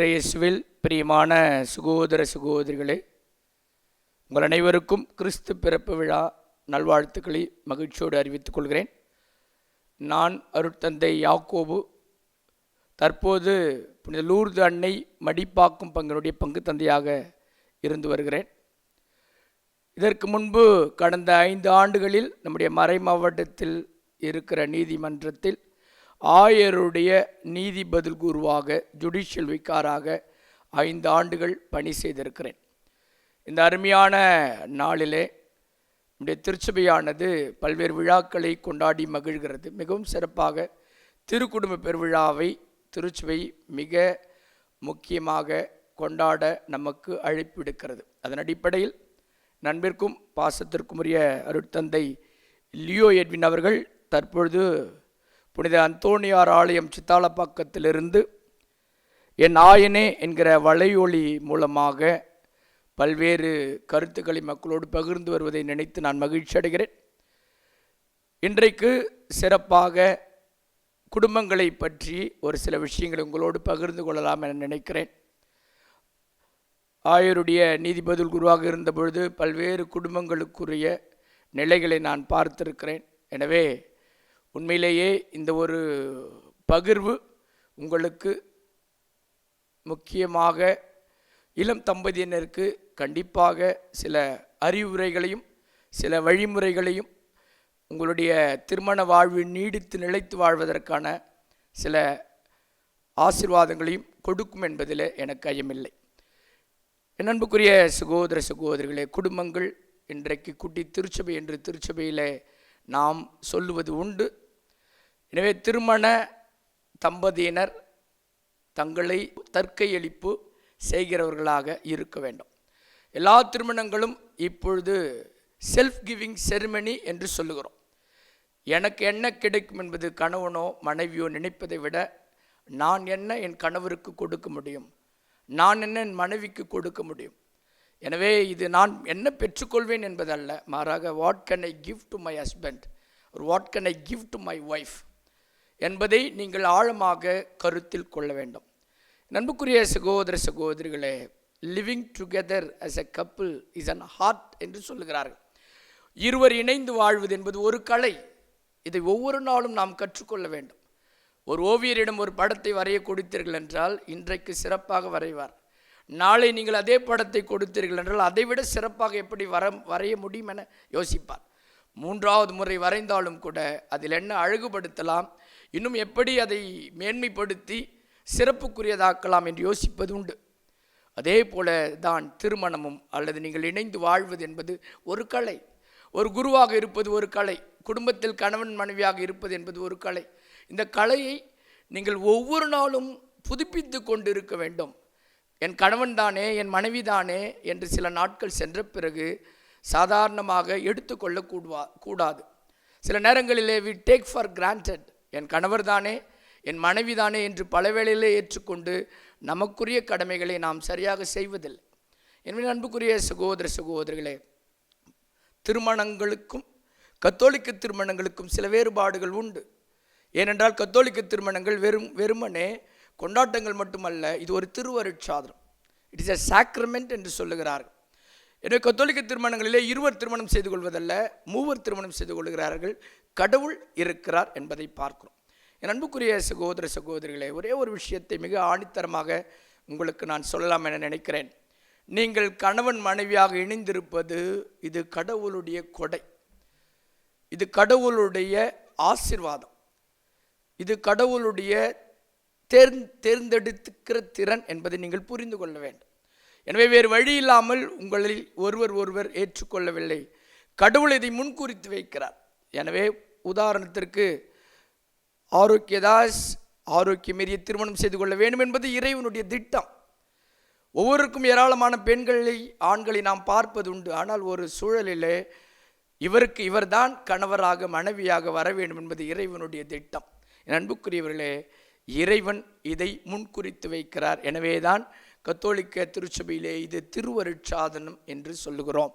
இறையேசுவில் பிரியமான சுகோதர சுகோதரிகளே உங்கள் அனைவருக்கும் கிறிஸ்து பிறப்பு விழா நல்வாழ்த்துக்களை மகிழ்ச்சியோடு அறிவித்துக் கொள்கிறேன். நான் அருட்தந்தை யாக்கோபு. தற்போது புனித லூர்து அன்னை மடிப்பாக்கும் பங்கினுடைய பங்கு தந்தையாக இருந்து வருகிறேன். இதற்கு முன்பு கடந்த ஐந்து ஆண்டுகளில் நம்முடைய மறை மாவட்டத்தில் இருக்கிற நீதிமன்றத்தில் ஆயருடைய நீதி பதில் குருவாக ஜுடிஷியல் விக்காராக ஐந்து ஆண்டுகள் பணி செய்திருக்கிறேன். இந்த அருமையான நாளிலே நம்முடைய திருச்சபையானது பல்வேறு விழாக்களை கொண்டாடி மகிழ்கிறது. மிகவும் சிறப்பாக திருக்குடும்ப பெருவிழாவை திருச்சபை மிக முக்கியமாக கொண்டாட நமக்கு அழைப்பு விடுக்கிறது அதன் அடிப்படையில் நண்பிற்கும் பாசத்திற்கும் உரிய அருட்தந்தை லியோ எட்வின் அவர்கள் தற்பொழுது புனித அந்தோணியார் ஆலயம் சித்தாலப்பாக்கத்திலிருந்து என் ஆயனே என்கிற வலையொலி மூலமாக பல்வேறு கருத்துக்களை மக்களோடு பகிர்ந்து வருவதை நினைத்து நான் மகிழ்ச்சி அடைகிறேன். இன்றைக்கு சிறப்பாக குடும்பங்களை பற்றி ஒரு சில விஷயங்களை உங்களோடு பகிர்ந்து கொள்ளலாம் என நினைக்கிறேன். ஆயருடைய நீதிபதில் குருவாக இருந்தபொழுது பல்வேறு குடும்பங்களுக்குரிய நிலைகளை நான் பார்த்திருக்கிறேன். எனவே உண்மையிலேயே இந்த ஒரு பகிர்வு உங்களுக்கு முக்கியமாக இளம் தம்பதியினருக்கு கண்டிப்பாக சில அறிவுரைகளையும் சில வழிமுறைகளையும் உங்களுடைய திருமண வாழ்வு நீடித்து நிலைத்து வாழ்வதற்கான சில ஆசிர்வாதங்களையும் கொடுக்கும் என்பதில் எனக்கு ஐயமில்லை. என் அன்புக்குரிய சகோதர சகோதரிகளே குடும்பங்கள் இன்றைக்கு குட்டி திருச்சபை என்று திருச்சபையில் நாம் சொல்லுவது உண்டு. எனவே திருமண தம்பதியினர் தங்களை தற்கையளிப்பு செய்கிறவர்களாக இருக்க வேண்டும். எல்லா திருமணங்களும் இப்பொழுது செல்ஃப் கிவிங் செரிமனி என்று சொல்லுகிறோம். எனக்கு என்ன கிடைக்கும் என்பது கணவனோ மனைவியோ நினைப்பதை விட நான் என்ன என் கணவருக்கு கொடுக்க முடியும்? நான் என்ன என் மனைவிக்கு கொடுக்க முடியும்? எனவே இது நான் என்ன பெற்றுக்கொள்வேன் என்பதல்ல. மாறாக what can I give to my husband ஒரு what can I give to my wife என்பதை நீங்கள் ஆழமாக கருத்தில் கொள்ள வேண்டும். நண்புக்குரிய சகோதர சகோதரிகளே living together as a couple is an art என்று சொல்லுகிறார்கள். இருவர் இணைந்து வாழ்வது என்பது ஒரு கலை. இதை ஒவ்வொரு நாளும் நாம் கற்றுக்கொள்ள வேண்டும். ஒரு ஓவியரிடம் ஒரு படத்தை வரைய கொடுத்தீர்கள் என்றால் இன்றைக்கு சிறப்பாக வரைவார். நாளை நீங்கள் அதே படத்தை கொடுத்தீர்கள் என்றால் அதைவிட சிறப்பாக எப்படி வர வரைய முடியும் என யோசிப்பார். மூன்றாவது முறை வரைந்தாலும் கூட அதில் என்ன அழகுபடுத்தலாம் இன்னும் எப்படி அதை மேன்மைப்படுத்தி சிறப்புக்குரியதாக்கலாம் என்று யோசிப்பது உண்டு. அதே போல தான் திருமணமும் அல்லது நீங்கள் இணைந்து வாழ்வது என்பது ஒரு கலை. ஒரு குருவாக இருப்பது ஒரு கலை. குடும்பத்தில் கணவன் மனைவியாக இருப்பது என்பது ஒரு கலை. இந்த கலையை நீங்கள் ஒவ்வொரு நாளும் புதுப்பித்து கொண்டு இருக்க வேண்டும். என் கணவன் தானே என் மனைவி தானே என்று சில நாட்கள் சென்ற பிறகு சாதாரணமாக எடுத்துக்கொள்ள கூடுவா கூடாது. சில நேரங்களிலே வி டேக் ஃபார் கிராண்டட் என் கணவர் தானே என் மனைவி தானே என்று பல வேளையிலே ஏற்றுக்கொண்டு நமக்குரிய கடமைகளை நாம் சரியாக செய்வதில்லை. எனவே அன்புக்குரிய சகோதர சகோதரிகளே திருமணங்களுக்கும் கத்தோலிக்க திருமணங்களுக்கும் சில வேறுபாடுகள் உண்டு. ஏனென்றால் கத்தோலிக்க திருமணங்கள் வெறும் வெறுமனே கொண்டாட்டங்கள் மட்டுமல்ல இது ஒரு திருவருட்சாதனம். இட் இஸ் அ சாக்ரமெண்ட் என்று சொல்லுகிறார் எனவே கத்தோலிக்க திருமணங்களிலே இருவர் திருமணம் செய்து கொள்வதல்ல மூவர் திருமணம் செய்து கொள்கிறார்கள். கடவுள் இருக்கிறார் என்பதை பார்க்கிறோம். என் அன்புக்குரிய சகோதர சகோதரிகளே ஒரே ஒரு விஷயத்தை மிக ஆணித்தரமாக உங்களுக்கு நான் சொல்லலாம் என நினைக்கிறேன். நீங்கள் கணவன் மனைவியாக இணைந்திருப்பது இது கடவுளுடைய கொடை. இது கடவுளுடைய ஆசிர்வாதம். இது கடவுளுடைய தேர்ந் தேர்ந்தெடுத்துக்கிற திறன் என்பதை நீங்கள் புரிந்து கொள்ள வேண்டும். எனவே வேறு வழி இல்லாமல் உங்களில் ஒருவர் ஒருவர் ஏற்றுக்கொள்ளவில்லை. கடவுள் இதை முன்குறித்து வைக்கிறார். எனவே உதாரணத்திற்கு ஆரோக்கியதாஸ் ஆரோக்கியமேறிய திருமணம் செய்து கொள்ள வேண்டும் என்பது இறைவனுடைய திட்டம். ஒவ்வொருக்கும் ஏராளமான பெண்களை ஆண்களை நாம் பார்ப்பது உண்டு ஆனால் ஒரு சூழலிலே இவருக்கு இவர்தான் கணவராக மனைவியாக வர வேண்டும் என்பது இறைவனுடைய திட்டம். என் அன்புக்குரியவர்களே இறைவன் இதை முன்குறித்து வைக்கிறார். எனவேதான் கத்தோலிக்க திருச்சபையிலே இது திருவருட்சாதனம் என்று சொல்லுகிறோம்.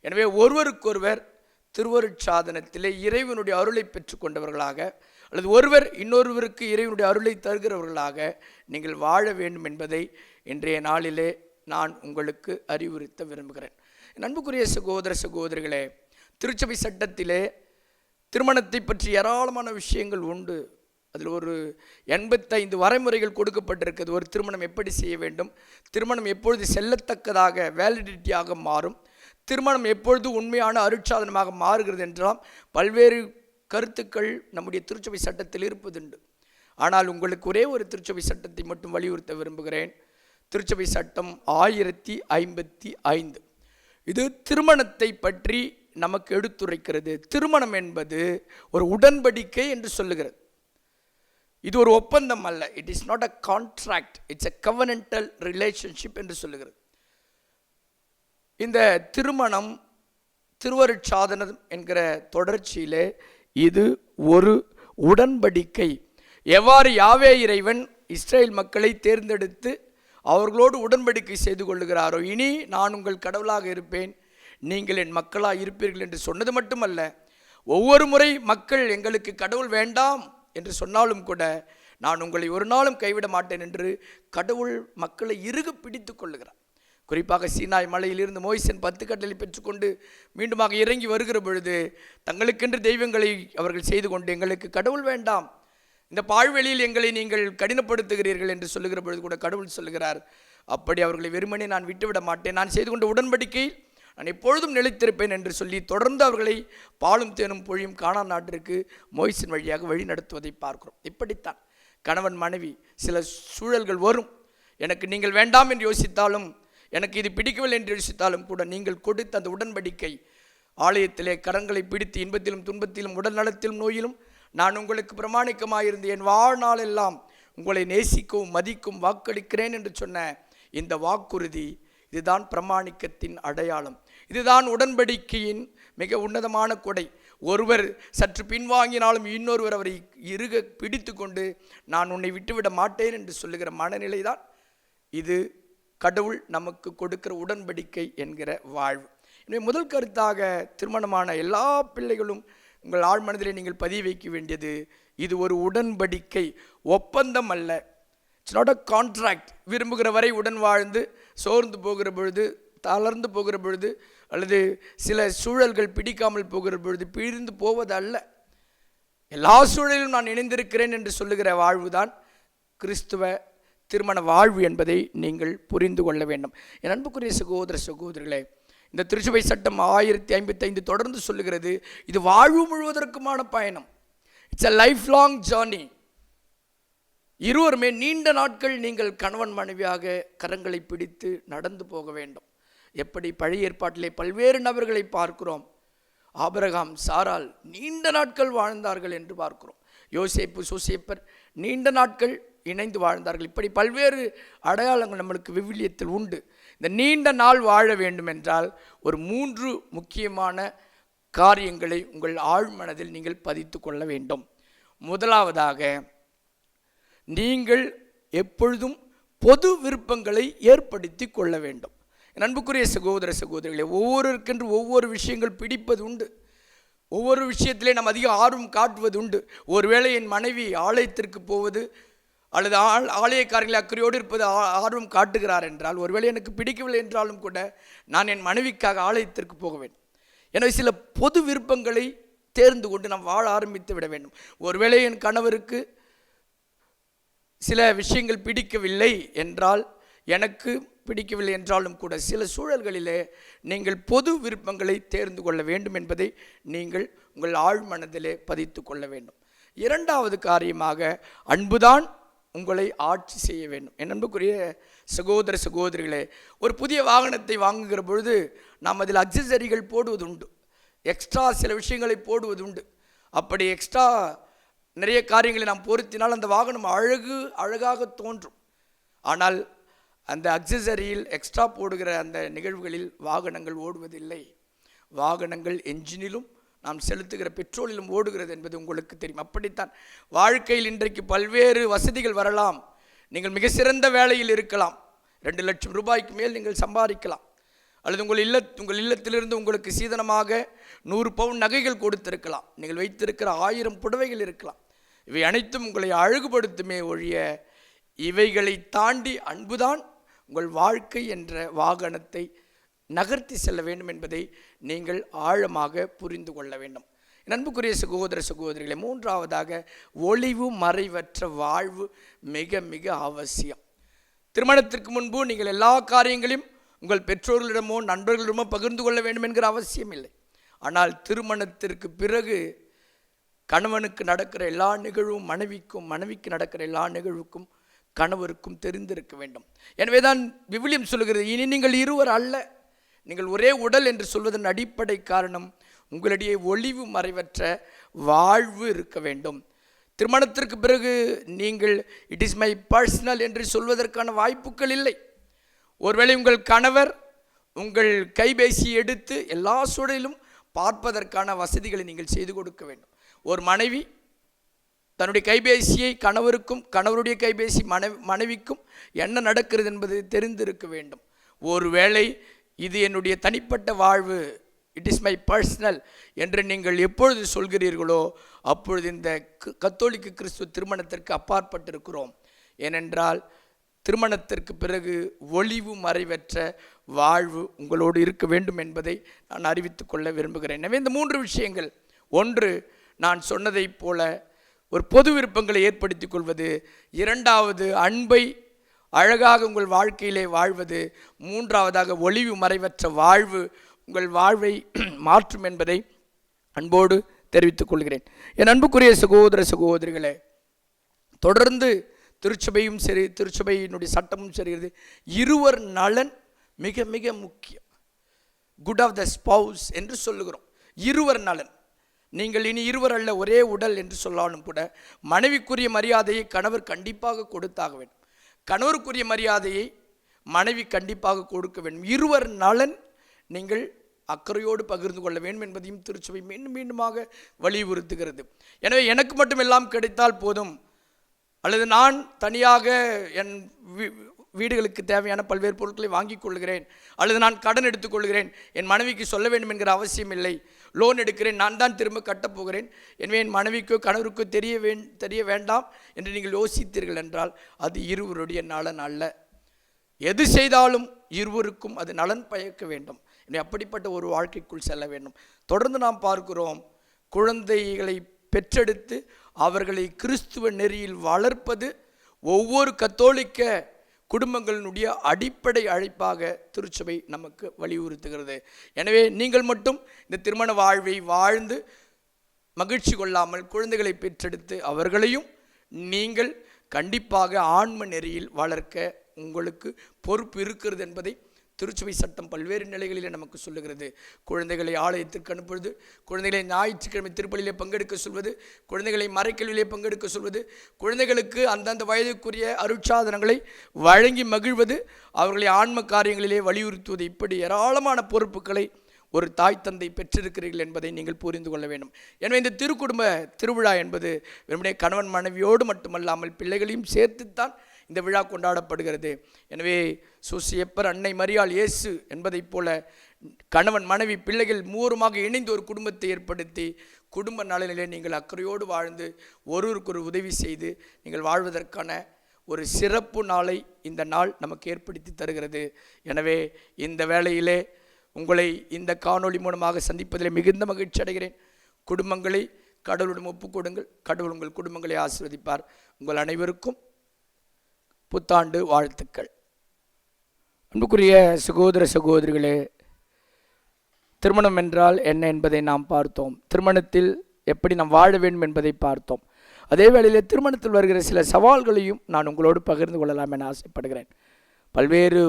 எனவே ஒருவருக்கொருவர் திருவருட்சாதனத்திலே இறைவனுடைய அருளை பெற்றுக்கொண்டவர்களாக அல்லது ஒருவர் இன்னொருவருக்கு இறைவனுடைய அருளை தருகிறவர்களாக நீங்கள் வாழ வேண்டும் என்பதை இன்றைய நாளிலே நான் உங்களுக்கு அறிவுறுத்த விரும்புகிறேன். நண்புக்குரிய அன்புக்குரிய சகோதர சகோதரிகளே திருச்சபை சட்டத்திலே திருமணத்தை பற்றி ஏராளமான விஷயங்கள் உண்டு. அதில் ஒரு எண்பத்தைந்து வரைமுறைகள் கொடுக்கப்பட்டிருக்கிறது. ஒரு திருமணம் எப்படி செய்ய வேண்டும்? திருமணம் எப்பொழுது செல்லத்தக்கதாக வேலிடிட்டியாக மாறும்? திருமணம் எப்பொழுது உண்மையான அருட்சாதனமாக மாறுகிறது என்றெல்லாம் பல்வேறு கருத்துக்கள் நம்முடைய திருச்சபை சட்டத்தில் இருப்பதுண்டு. ஆனால் உங்களுக்கு ஒரே ஒரு திருச்சபை சட்டத்தை மட்டும் வலியுறுத்த விரும்புகிறேன். திருச்சபை சட்டம் ஆயிரத்தி ஐம்பத்தி ஐந்து. இது திருமணத்தை பற்றி நமக்கு எடுத்துரைக்கிறது. திருமணம் என்பது ஒரு உடன்படிக்கை என்று சொல்லுகிறது. இது ஒரு ஒப்பந்தம் அல்ல. It is not a contract it's a covenantal relationship என்று சொல்லுகிறது. இந்த திருமணம் திருவருட்சாதனம் என்கிற தொடர்ச்சியிலே இது ஒரு உடன்படிக்கை. எவ்வாறு யாவே இறைவன் இஸ்ரேல் மக்களை தேர்ந்தெடுத்து அவர்களோடு உடன்படிக்கை செய்து கொள்ளுகிறாரோ இனி நான் உங்கள் கடவுளாக இருப்பேன். நீங்கள் என் மக்களாக இருப்பீர்கள் என்று சொன்னது மட்டுமல்ல ஒவ்வொரு முறை மக்கள் எங்களுக்கு கடவுள் வேண்டாம். என்று சொன்னாலும் கூட நான் உங்களை ஒரு நாளும் கைவிட மாட்டேன் என்று கடவுள் மக்களை இறுகு பிடித்து கொள்ளுகிறார். குறிப்பாக சீனாய் மலையிலிருந்து மோய்சன் பத்து கட்டளை பெற்றுக்கொண்டு மீண்டுமாக இறங்கி வருகிற பொழுது தங்களுக்கென்று தெய்வங்களை அவர்கள் செய்து கொண்டு எங்களுக்கு கடவுள் வேண்டாம். இந்த பாழ்வெளியில் எங்களை நீங்கள் கடினப்படுத்துகிறீர்கள் என்று சொல்லுகிற பொழுது கூட கடவுள் சொல்லுகிறார் அப்படி அவர்களை வெறுமனே நான் விட்டுவிட மாட்டேன். நான் செய்து கொண்ட உடன்படிக்கையில் நான் எப்பொழுதும் நிலைத்திருப்பேன் என்று சொல்லி தொடர்ந்து அவர்களை பாலும் தேனும் பொழியும் காணா நாட்டிற்கு மொய்சின் வழியாக வழி நடத்துவதை பார்க்கிறோம். இப்படித்தான் கணவன் மனைவி சில சூழல்கள் வரும். எனக்கு நீங்கள் வேண்டாம் என்று யோசித்தாலும் எனக்கு இது பிடிக்கவில்லை என்று யோசித்தாலும் கூட நீங்கள் கொடுத்த அந்த உடன்படிக்கை ஆலயத்திலே கரங்களை பிடித்து இன்பத்திலும் துன்பத்திலும் உடல் நலத்திலும் நோயிலும் நான் உங்களுக்கு பிரமாணிக்கமாயிருந்து என் வாழ்நாளெல்லாம் உங்களை நேசிக்கவும் மதிக்கும் வாக்களிக்கிறேன் என்று சொன்ன இந்த வாக்குறுதி இதுதான் பிரமாணிக்கத்தின் அடையாளம். இதுதான் உடன்படிக்கையின் மிக உன்னதமான கொடை. ஒருவர் சற்று பின்வாங்கினாலும் இன்னொருவர் அவரை இறுக பிடித்து கொண்டு நான் உன்னை விட்டுவிட மாட்டேன் என்று சொல்லுகிற மனநிலை தான் இது கடவுள் நமக்கு கொடுக்கிற உடன்படிக்கை என்கிற வாழ்வு. எனவே முதல் கருத்தாக திருமணமான எல்லா பிள்ளைகளும் உங்கள் ஆழ்மனதிலே நீங்கள் பதிய வைக்க வேண்டியது இது ஒரு உடன்படிக்கை ஒப்பந்தம் அல்ல. இட்ஸ் நாட் அ கான்ட்ராக்ட் விரும்புகிற வரை உடன் வாழ்ந்து சோர்ந்து போகிற பொழுது தளர்ந்து போகிற பொழுது அல்லது சில சூழல்கள் பிடிக்காமல் போகிற பொழுது பிரிந்து போவது அல்ல எல்லா சூழலிலும் நான் இணைந்திருக்கிறேன் என்று சொல்லுகிற வாழ்வுதான் கிறிஸ்துவ திருமண வாழ்வு என்பதை நீங்கள் புரிந்து கொள்ள வேண்டும். என் அன்புக்குரிய சகோதர சகோதரிகளே இந்த திருச்சுவை சட்டம் ஆயிரத்தி ஐம்பத்தைந்து தொடர்ந்து சொல்லுகிறது இது வாழ்வு முழுவதற்குமான பயணம். It's a life long journey இருவருமே நீண்ட நாட்கள் நீங்கள் கணவன் மனைவியாக கரங்களை பிடித்து நடந்து போக வேண்டும். எப்படி பழைய ஏற்பாட்டிலே பல்வேறு நபர்களை பார்க்கிறோம். ஆபரகாம் சாரால் நீண்ட நாட்கள் வாழ்ந்தார்கள் என்று பார்க்கிறோம். யோசேப்பு சோசேப்பர் நீண்ட நாட்கள் இணைந்து வாழ்ந்தார்கள். இப்படி பல்வேறு அடையாளங்கள் நம்மளுக்கு விவிலியத்தில் உண்டு. இந்த நீண்ட நாள் வாழ வேண்டும் என்றால் ஒரு மூன்று முக்கியமான காரியங்களை உங்கள் ஆழ்மனதில் நீங்கள் பதித்து கொள்ள வேண்டும். முதலாவதாக நீங்கள் எப்பொழுதும் பொது விருப்பங்களை ஏற்படுத்தி கொள்ள வேண்டும். நண்புக்குரிய அன்புக்குரிய சகோதர சகோதரிகளே ஒவ்வொருவருக்கென்று ஒவ்வொரு விஷயங்கள் பிடிப்பது உண்டு ஒவ்வொரு விஷயத்திலே நாம் அதிக ஆர்வம் காட்டுவது உண்டு ஒருவேளை என் மனைவி ஆலயத்திற்கு போவது அல்லது ஆள் ஆலயக்காரங்களை அக்கறையோடு இருப்பது ஆ- ஆர்வம் காட்டுகிறார் என்றால் ஒருவேளை எனக்கு பிடிக்கவில்லை என்றாலும் கூட நான் என் மனைவிக்காக ஆலயத்திற்கு போகவேன் எனவே சில பொது விருப்பங்களை தேர்ந்து கொண்டு நாம் வாழ ஆரம்பித்து விட வேண்டும். ஒருவேளை என் கணவருக்கு சில விஷயங்கள் பிடிக்கவில்லை என்றால் எனக்கு பிடிக்கவில்லை என்றாலும் கூட சில சூழல்களிலே நீங்கள் பொது விருப்பங்களை தேர்ந்து கொள்ள வேண்டும் என்பதை நீங்கள் உங்கள் ஆழ்மனதிலே பதித்து கொள்ள வேண்டும். இரண்டாவது காரியமாக அன்புதான் உங்களை ஆட்சி செய்ய வேண்டும். என் அன்புக்குரிய சகோதர சகோதரிகளே ஒரு புதிய வாகனத்தை வாங்குகிற பொழுது நாம் அதில் அக்சசரிகள் போடுவது உண்டு எக்ஸ்ட்ரா சில விஷயங்களை போடுவது உண்டு அப்படி எக்ஸ்ட்ரா நிறைய காரியங்களை நாம் பொருத்தினால் அந்த வாகனம் அழகு அழகாக தோன்றும். ஆனால் அந்த அக்சசரியில் எக்ஸ்ட்ரா போடுகிற அந்த நிகழ்வுகளில் வாகனங்கள் ஓடுவதில்லை. வாகனங்கள் என்ஜினிலும் நாம் செலுத்துகிற பெட்ரோலிலும் ஓடுகிறது என்பது உங்களுக்கு தெரியும். அப்படித்தான். வாழ்க்கையில் இன்றைக்கு பல்வேறு வசதிகள் வரலாம். நீங்கள் மிக சிறந்த வேலையில் இருக்கலாம். ரெண்டு லட்சம் ரூபாய்க்கு மேல் நீங்கள் சம்பாதிக்கலாம். அல்லது உங்கள் இல்ல உங்கள் இல்லத்திலிருந்து உங்களுக்கு சீதனமாக நூறு பவுன் நகைகள் கொடுத்திருக்கலாம். நீங்கள் வைத்திருக்கிற ஆயிரம் புடவைகள் இருக்கலாம். இவை அனைத்தும் உங்களை அழகுபடுத்துமே ஒழிய இவைகளை தாண்டி அன்புதான் உங்கள் வாழ்க்கை என்ற வாகனத்தை நகர்த்தி செல்ல வேண்டும் என்பதை நீங்கள் ஆழமாக புரிந்து கொள்ள வேண்டும். நண்புக்குரிய சகோதர சகோதரிகளை மூன்றாவதாக ஒளிவு மறைவற்ற வாழ்வு மிக மிக அவசியம். திருமணத்திற்கு முன்பு நீங்கள் எல்லா காரியங்களையும் உங்கள் பெற்றோர்களிடமோ நண்பர்களிடமோ பகிர்ந்து கொள்ள வேண்டும் என்கிற அவசியம் இல்லை ஆனால் திருமணத்திற்கு பிறகு கணவனுக்கு நடக்கிற எல்லா நிகழ்வும் மனைவிக்கும் மனைவிக்கு நடக்கிற எல்லா நிகழ்வுக்கும் கணவருக்கும் தெரிந்திருக்க வேண்டும். எனவே தான் விவிலியம் சொல்லுகிறது இனி நீங்கள் இருவர் அல்ல. நீங்கள் ஒரே உடல் என்று சொல்வதன் அடிப்படை காரணம் உங்களிடையே ஒளிவு மறைவற்ற வாழ்வு இருக்க வேண்டும். திருமணத்திற்கு பிறகு நீங்கள் இட் இஸ் மை பர்சனல் என்று சொல்வதற்கான வாய்ப்புகள் இல்லை. ஒருவேளை உங்கள் கணவர் உங்கள் கைபேசி எடுத்து எல்லா சூழலிலும் பார்ப்பதற்கான வசதிகளை நீங்கள் செய்து கொடுக்க வேண்டும். ஒரு மனைவி தன்னுடைய கைபேசியை கணவருக்கும் கணவருடைய கைபேசி மனைவி மனைவிக்கும் என்ன நடக்கிறது என்பது தெரிந்திருக்க வேண்டும். ஒருவேளை இது என்னுடைய தனிப்பட்ட வாழ்வு இட் இஸ் மை பர்சனல் என்று நீங்கள் எப்பொழுது சொல்கிறீர்களோ அப்பொழுது இந்த கத்தோலிக்க கிறிஸ்துவ திருமணத்திற்கு அப்பாற்பட்டிருக்கிறோம். ஏனென்றால் திருமணத்திற்கு பிறகு ஒளிவு மறைவற்ற வாழ்வு உங்களோடு இருக்க வேண்டும் என்பதை நான் அறிவித்துக்கொள்ள விரும்புகிறேன். எனவே இந்த மூன்று விஷயங்கள். ஒன்று நான் சொன்னதைப் போல ஒரு பொது விருப்பங்களை ஏற்படுத்திக் கொள்வது இரண்டாவது அன்பை அழகாக உங்கள் வாழ்க்கையிலே வாழ்வது மூன்றாவதாக ஒளிவு மறைவற்ற வாழ்வு உங்கள் வாழ்வை மாற்றும் என்பதை அன்போடு தெரிவித்துக் கொள்கிறேன். என் அன்புக்குரிய சகோதர சகோதரிகளே தொடர்ந்து திருச்சபையும் சரி திருச்சபையினுடைய சட்டமும் சரிகிறது. இருவர் நலன் மிக மிக முக்கியம். குட் ஆஃப் த ஸ்பவுஸ் என்று சொல்லுகிறோம். இருவர் நலன். நீங்கள் இனி இருவர் அல்ல ஒரே உடல் என்று சொல்லாலும் கூட மனைவிக்குரிய மரியாதையை கணவர் கண்டிப்பாக கொடுத்தாக வேண்டும். கணவருக்குரிய மரியாதையை மனைவி கண்டிப்பாக கொடுக்க வேண்டும். இருவர் நலன் நீங்கள் அக்கறையோடு பகிர்ந்து கொள்ள வேண்டும் என்பதையும் திருச்சபை மீண்டும் மீண்டுமாக வலியுறுத்துகிறது. எனவே எனக்கு மட்டும் எல்லாம் கிடைத்தால் போதும். அல்லது நான் தனியாக என் வீ- வீடுகளுக்கு தேவையான பல்வேறு பொருட்களை வாங்கிக் கொள்கிறேன். அல்லது நான் கடன் எடுத்துக்கொள்கிறேன் என் மனைவிக்கு சொல்ல வேண்டும் என்கிற அவசியம் இல்லை. லோன் எடுக்கிறேன் நான் தான் திரும்ப கட்டப் போகிறேன். எனவே என் மனைவிக்கோ கணவருக்கோ தெரிய வே தெரிய வேண்டாம் என்று நீங்கள் யோசித்தீர்கள் என்றால் அது இருவருடைய நலன் அல்ல. எது செய்தாலும் இருவருக்கும் அது நலன் பயக்க வேண்டும். எனவே அப்படிப்பட்ட ஒரு வாழ்க்கைக்குள் செல்ல வேண்டும். தொடர்ந்து நாம் பார்க்கிறோம் குழந்தைகளை பெற்றெடுத்து அவர்களை கிறிஸ்துவ நெறியில் வளர்ப்பது ஒவ்வொரு கத்தோலிக்க குடும்பங்களினுடைய அடிப்படை அழைப்பாக திருச்சபை நமக்கு வலியுறுத்துகிறது. எனவே நீங்கள் மட்டும் இந்த திருமண வாழ்வை வாழ்ந்து மகிழ்ச்சி கொள்ளாமல் குழந்தைகளை பெற்றெடுத்து அவர்களையும் நீங்கள் கண்டிப்பாக ஆன்ம நெறியில் வளர்க்க உங்களுக்கு பொறுப்பு இருக்கிறது என்பதை திருச்சுவை சட்டம் பல்வேறு நிலைகளிலே நமக்கு சொல்லுகிறது. குழந்தைகளை ஆலயத்திற்கு அனுப்புவது குழந்தைகளை ஞாயிற்றுக்கிழமை திருப்பலியிலே பங்கெடுக்க சொல்வது குழந்தைகளை மறைக்கல்வியிலே பங்கெடுக்க சொல்வது குழந்தைகளுக்கு அந்தந்த வயதுக்குரிய அருட்சாதனங்களை வழங்கி மகிழ்வது அவர்களை ஆன்ம காரியங்களிலே வலியுறுத்துவது இப்படி ஏராளமான பொறுப்புகளை ஒரு தாய் தந்தை பெற்றிருக்கிறீர்கள் என்பதை நீங்கள் புரிந்து கொள்ள வேண்டும். எனவே இந்த திருக்குடும்ப திருவிழா என்பது வெறுமனே கணவன் மனைவியோடு மட்டுமல்லாமல் பிள்ளைகளையும் சேர்த்துத்தான் இந்த விழா கொண்டாடப்படுகிறது. எனவே சூசியப்பர் அன்னை மரியாள் இயேசு என்பதைப் போல கணவன் மனைவி பிள்ளைகள் மூவருமாக இணைந்து ஒரு குடும்பத்தை ஏற்படுத்தி குடும்ப நலனிலே நீங்கள் அக்கறையோடு வாழ்ந்து ஒருவருக்கு ஒரு உதவி செய்து நீங்கள் வாழ்வதற்கான ஒரு சிறப்பு நாளை இந்த நாள் நமக்கு ஏற்படுத்தி தருகிறது. எனவே இந்த வேளையிலே உங்களை இந்த காணொளி மூலமாக சந்திப்பதில் மிகுந்த மகிழ்ச்சி அடைகிறேன். குடும்பங்களை கடவுளிடம் ஒப்புக்கொடுங்கள். கடவுள் உங்கள் குடும்பங்களை ஆசிர்வதிப்பார். உங்கள் அனைவருக்கும் புத்தாண்டு வாழ்த்துக்கள். அன்புக்குரிய சகோதர சகோதரிகளே திருமணம் என்றால் என்ன என்பதை நாம் பார்த்தோம். திருமணத்தில் எப்படி நாம் வாழ வேண்டும் என்பதை பார்த்தோம். அதே வேளையில் திருமணத்தில் வருகிற சில சவால்களையும் நான் உங்களோடு பகிர்ந்து கொள்ளலாம் என ஆசைப்படுகிறேன். பல்வேறு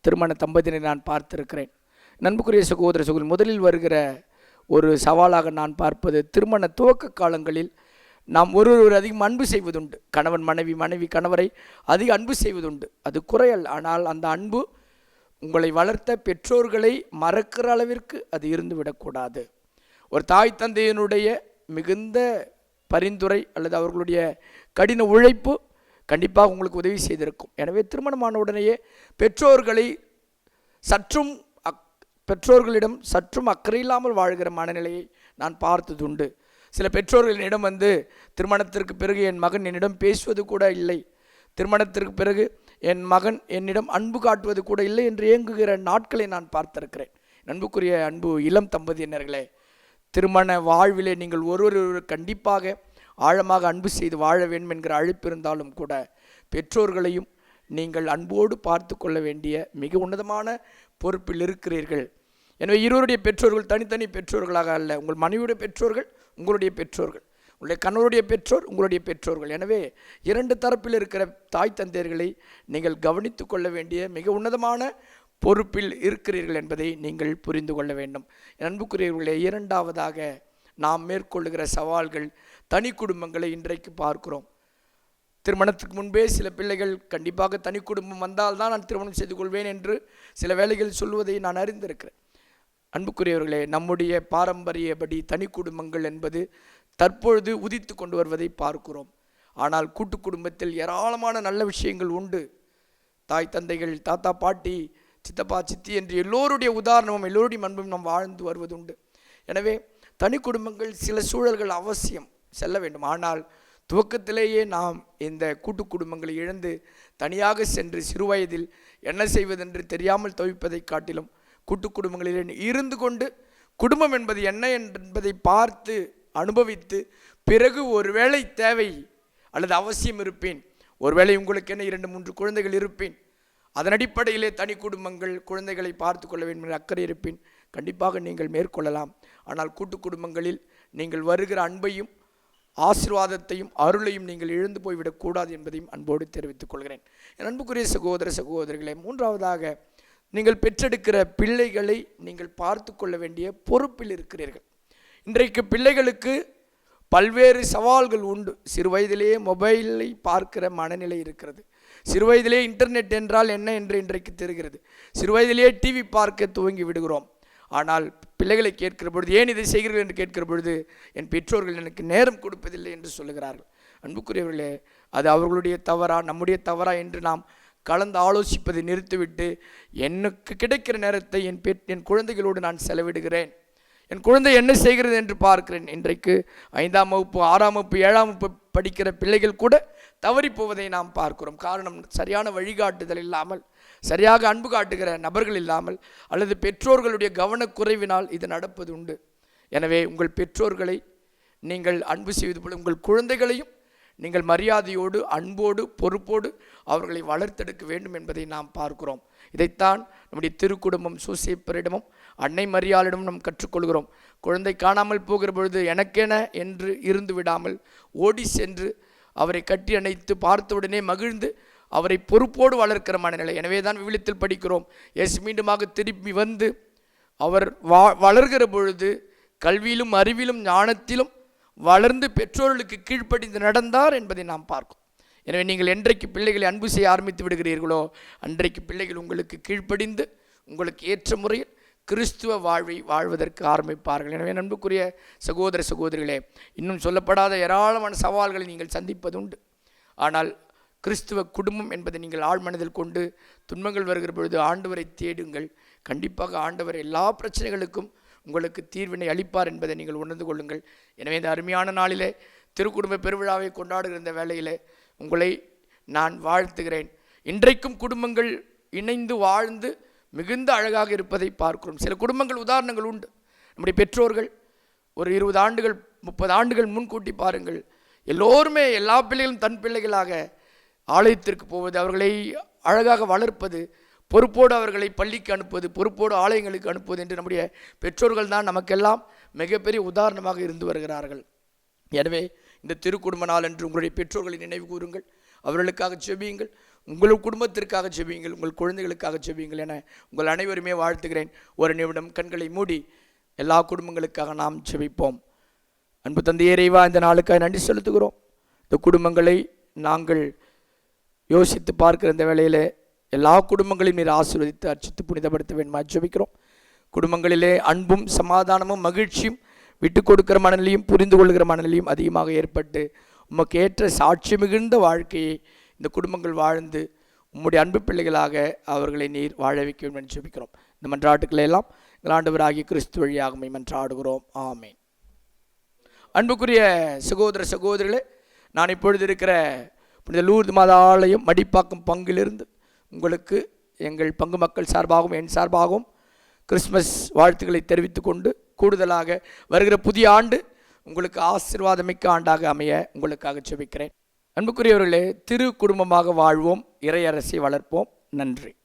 திருமண தம்பதியினை நான் பார்த்திருக்கிறேன். நண்புக்குரிய சகோதர சகோதரி முதலில் வருகிற ஒரு சவாலாக நான் பார்ப்பது திருமண துவக்க காலங்களில் நாம் ஒருவர் அதிகம் அன்பு செய்வதுண்டு. கணவன் மனைவி மனைவி கணவரை அதிக அன்பு செய்வதுண்டு. அது குறையல். ஆனால் அந்த அன்பு உங்களை வளர்த்த பெற்றோர்களை மறக்கிற அளவிற்கு அது இருந்து விடக்கூடாது. ஒரு தாய் தந்தையினுடைய மிகுந்த பரிந்துரை அல்லது அவர்களுடைய கடின உழைப்பு கண்டிப்பாக உங்களுக்கு உதவி செய்திருக்கும். எனவே திருமணமான உடனேயே பெற்றோர்களை சற்றும் அக் பெற்றோர்களிடம் சற்றும் அக்கறை இல்லாமல் வாழ்கிற மனநிலையை நான் பார்த்ததுண்டு. சில பெற்றோர்கள் என்னிடம் வந்து திருமணத்திற்கு பிறகு என் மகன் என்னிடம் பேசுவது கூட இல்லை. திருமணத்திற்கு பிறகு என் மகன் என்னிடம் அன்பு காட்டுவது கூட இல்லை என்று ஏங்குகிற நாட்களை நான் பார்த்திருக்கிறேன். அன்புக்குரிய அன்பு இளம் தம்பதியினர்களே திருமண வாழ்விலே நீங்கள் ஒருவர் ஒருவர் கண்டிப்பாக ஆழமாக அன்பு செய்து வாழ வேண்டும் என்கிற அழைப்பு இருந்தாலும் கூட பெற்றோர்களையும் நீங்கள் அன்போடு பார்த்து கொள்ள வேண்டிய மிக உன்னதமான பொறுப்பில் இருக்கிறீர்கள். எனவே இருவருடைய பெற்றோர்கள் தனித்தனி பெற்றோர்களாக அல்ல. உங்கள் மனைவியுடைய பெற்றோர்கள் உங்களுடைய பெற்றோர்கள். உங்களுடைய கணவருடைய பெற்றோர் உங்களுடைய பெற்றோர்கள். எனவே இரண்டு தரப்பில் இருக்கிற தாய் தந்தையர்களை நீங்கள் கவனித்து கொள்ள வேண்டிய மிக உன்னதமான பொறுப்பில் இருக்கிறீர்கள் என்பதை நீங்கள் புரிந்து கொள்ள வேண்டும். அன்புக்குரியவர்களே இரண்டாவதாக நாம் மேற்கொள்ளுகிற சவால்கள் தனி குடும்பங்களை இன்றைக்கு பார்க்கிறோம். திருமணத்துக்கு முன்பே சில பிள்ளைகள் கண்டிப்பாக தனி குடும்பம் வந்தால் தான் நான் திருமணம் செய்து கொள்வேன் என்று சில வேலைகள் சொல்வதை நான் அறிந்திருக்கிறேன். அன்புக்குரியவர்களே நம்முடைய பாரம்பரியப்படி தனி குடும்பங்கள் என்பது தற்பொழுது உதித்து கொண்டு வருவதை பார்க்கிறோம். ஆனால் கூட்டு குடும்பத்தில் ஏராளமான நல்ல விஷயங்கள் உண்டு. தாய் தந்தைகள் தாத்தா பாட்டி சித்தப்பா சித்தி என்று எல்லோருடைய உதாரணமும் எல்லோருடைய அன்பும் நாம் வாழ்ந்து வருவதுண்டு. எனவே தனி குடும்பங்கள் சில சூழல்கள் அவசியம் செல்ல வேண்டும். ஆனால் துவக்கத்திலேயே நாம் இந்த கூட்டு குடும்பங்களை இழந்து தனியாக சென்று சிறுவயதில் என்ன செய்வதென்று தெரியாமல் தவிப்பதைக் காட்டிலும் கூட்டு குடும்பங்களில் இருந்து கொண்டு குடும்பம் என்பது என்ன என்பதை பார்த்து அனுபவித்து பிறகு ஒருவேளை தேவை அல்லது அவசியம் இருப்பேன். ஒருவேளை உங்களுக்கு என்ன இரண்டு மூன்று குழந்தைகள் இருப்பேன். அதன் அடிப்படையிலே தனி குடும்பங்கள் குழந்தைகளை பார்த்து கொள்ள வேண்டும் என்ற அக்கறை இருப்பேன். கண்டிப்பாக நீங்கள் மேற்கொள்ளலாம். ஆனால் கூட்டு குடும்பங்களில் நீங்கள் வருகிற அன்பையும் ஆசீர்வாதத்தையும் அருளையும் நீங்கள் இழந்து போய்விடக்கூடாது என்பதையும் அன்போடு தெரிவித்துக் கொள்கிறேன். என் அன்புக்குரிய சகோதர சகோதரிகளே மூன்றாவதாக நீங்கள் பெற்றெடுக்கிற பிள்ளைகளை நீங்கள் பார்த்து கொள்ள வேண்டிய பொறுப்பில் இருக்கிறீர்கள். இன்றைக்கு பிள்ளைகளுக்கு பல்வேறு சவால்கள் உண்டு. சிறு வயதிலேயே மொபைலை பார்க்கிற மனநிலை இருக்கிறது. சிறு வயதிலே இன்டர்நெட் என்றால் என்ன என்று இன்றைக்கு தெரிகிறது. சிறு வயதிலேயே டிவி பார்க்க துவங்கி விடுகிறோம். ஆனால் பிள்ளைகளை கேட்கிற பொழுது ஏன் இதை செய்கிறீர்கள்? என்று கேட்கிற பொழுது என் பெற்றோர்கள் எனக்கு நேரம் கொடுப்பதில்லை என்று சொல்லுகிறார்கள். அன்புக்குரியவர்களே அது அவர்களுடைய தவறா நம்முடைய தவறா என்று நாம் கலந்து ஆலோசிப்பதை நிறுத்திவிட்டு எனக்கு கிடைக்கிற நேரத்தை என் பெற் என் குழந்தைகளோடு நான் செலவிடுகிறேன். என் குழந்தை என்ன செய்கிறது என்று பார்க்கிறேன். இன்றைக்கு ஐந்தாம் வகுப்பு ஆறாம் வகுப்பு ஏழாம் வகுப்பு படிக்கிற பிள்ளைகள் கூட தவறி போவதை நாம் பார்க்கிறோம். காரணம் சரியான வழிகாட்டுதல் இல்லாமல் சரியாக அன்பு காட்டுகிற நபர்கள் இல்லாமல் அல்லது பெற்றோர்களுடைய கவனக்குறைவினால் இது நடப்பது உண்டு. எனவே உங்கள் பெற்றோர்களை நீங்கள் அன்பு செய்வது போல உங்கள் குழந்தைகளையும் நீங்கள் மரியாதையோடு அன்போடு பொறுப்போடு அவர்களை வளர்த்தெடுக்க வேண்டும் என்பதை நாம் பார்க்கிறோம். இதைத்தான் நம்முடைய திருக்குடும்பம் சூசியப்பரிடமும் அன்னை மரியாளிடமும் நாம் கற்றுக்கொள்கிறோம். குழந்தை காணாமல் போகிற பொழுது எனக்கென என்று இருந்து விடாமல் ஓடி சென்று அவரை கட்டி அணைத்து பார்த்தவுடனே மகிழ்ந்து அவரை பொறுப்போடு வளர்க்கிற மனநிலை. எனவே தான் விவிலத்தில் படிக்கிறோம். எஸ் மீண்டுமாக திரும்பி வந்து அவர் வளர்கிற பொழுது கல்வியிலும் அறிவிலும் ஞானத்திலும் வளர்ந்து பெற்றோர்களுக்கு கீழ்ப்படிந்து நடந்தார் என்பதை நாம் பார்க்கும். எனவே நீங்கள் என்றைக்கு பிள்ளைகளை அன்பு செய்ய ஆரம்பித்து விடுகிறீர்களோ அன்றைக்கு பிள்ளைகள் உங்களுக்கு கீழ்ப்படிந்து உங்களுக்கு ஏற்ற முறையில் கிறிஸ்துவ வாழ்வை வாழ்வதற்கு ஆரம்பிப்பார்கள். எனவே அன்புக்குரிய சகோதர சகோதரிகளே இன்னும் சொல்லப்படாத ஏராளமான சவால்களை நீங்கள் சந்திப்பது உண்டு ஆனால் கிறிஸ்துவ குடும்பம் என்பதை நீங்கள் ஆழ்மனதில் கொண்டு துன்பங்கள் வருகிற பொழுது ஆண்டவரை தேடுங்கள். கண்டிப்பாக ஆண்டவர் எல்லா பிரச்சனைகளுக்கும் உங்களுக்கு தீர்வினை அளிப்பார் என்பதை நீங்கள் உணர்ந்து கொள்ளுங்கள். எனவே இந்த அருமையான நாளிலே திருக்குடும்ப பெருவிழாவை கொண்டாடுகிற இந்த வேளையிலே உங்களை நான் வாழ்த்துகிறேன். இன்றைக்கும் குடும்பங்கள் இணைந்து வாழ்ந்து மிகுந்த அழகாக இருப்பதை பார்க்கிறோம். சில குடும்பங்கள் உதாரணங்கள் உண்டு. நம்முடைய பெற்றோர்கள் ஒரு இருபது ஆண்டுகள் முப்பது ஆண்டுகள் முன்கூட்டி பாருங்கள். எல்லோருமே எல்லா பிள்ளைகளும் தன் பிள்ளைகளாக ஆலயத்திற்கு போவது அவர்களை அழகாக வளர்ப்பது பொறுப்போடு அவர்களை பள்ளிக்கு அனுப்புவது பொறுப்போடு ஆலயங்களுக்கு அனுப்புவது என்று நம்முடைய பெற்றோர்கள் தான் நமக்கெல்லாம் மிகப்பெரிய உதாரணமாக இருந்து வருகிறார்கள். எனவே இந்த திருக்குடும்ப நாள் என்று உங்களுடைய பெற்றோர்களை நினைவு கூறுங்கள். அவர்களுக்காக செபியுங்கள் உங்கள் குடும்பத்திற்காக செபியுங்கள் உங்கள் குழந்தைகளுக்காக செபியுங்கள் என உங்கள் அனைவருமே வாழ்த்துகிறேன். ஒரு நிமிடம் கண்களை மூடி எல்லா குடும்பங்களுக்காக நாம் செபிப்போம் அன்பு தந்தையே இறைவா இந்த நாளுக்காக நன்றி செலுத்துகிறோம். இந்த குடும்பங்களை நாங்கள் யோசித்து பார்க்கிற இந்த வேளையிலே எல்லா குடும்பங்களையும் நீர் ஆசீர்வதித்து அர்ச்சித்து புனிதப்படுத்த வேண்டுமா ஜபிக்கிறோம். குடும்பங்களிலே அன்பும் சமாதானமும் மகிழ்ச்சியும் விட்டு கொடுக்கிற மனநிலையும் புரிந்து கொள்கிற மனநிலையும் அதிகமாக ஏற்பட்டு உமக்கு ஏற்ற சாட்சி மிகுந்த வாழ்க்கையை இந்த குடும்பங்கள் வாழ்ந்து உம்முடைய அன்பு பிள்ளைகளாக அவர்களை நீர் வாழ வைக்க வேண்டும் என்று ஜெபிக்கிறோம். இந்த மன்றாட்டுக்களை எல்லாம் ஆண்டவராகிய கிறிஸ்து வழியாகமை மன்றாடுகிறோம். ஆமேன். அன்புக்குரிய சகோதர சகோதரிகளே நான் இப்பொழுது இருக்கிற புனித லூர்து மாத ஆலயம் மடிப்பாக்கம் பங்கிலிருந்து உங்களுக்கு எங்கள் பங்கு மக்கள் சார்பாகவும் என் சார்பாகவும் கிறிஸ்மஸ் வாழ்த்துக்களை தெரிவித்து கொண்டு கூடுதலாக வருகிற புதிய ஆண்டு உங்களுக்கு ஆசீர்வாதமிக்க ஆண்டாக அமைய உங்களுக்காக செபிக்கிறேன் அன்புக்குரியவர்களே திரு குடும்பமாக வாழ்வோம் இறையரசை வளர்ப்போம். நன்றி.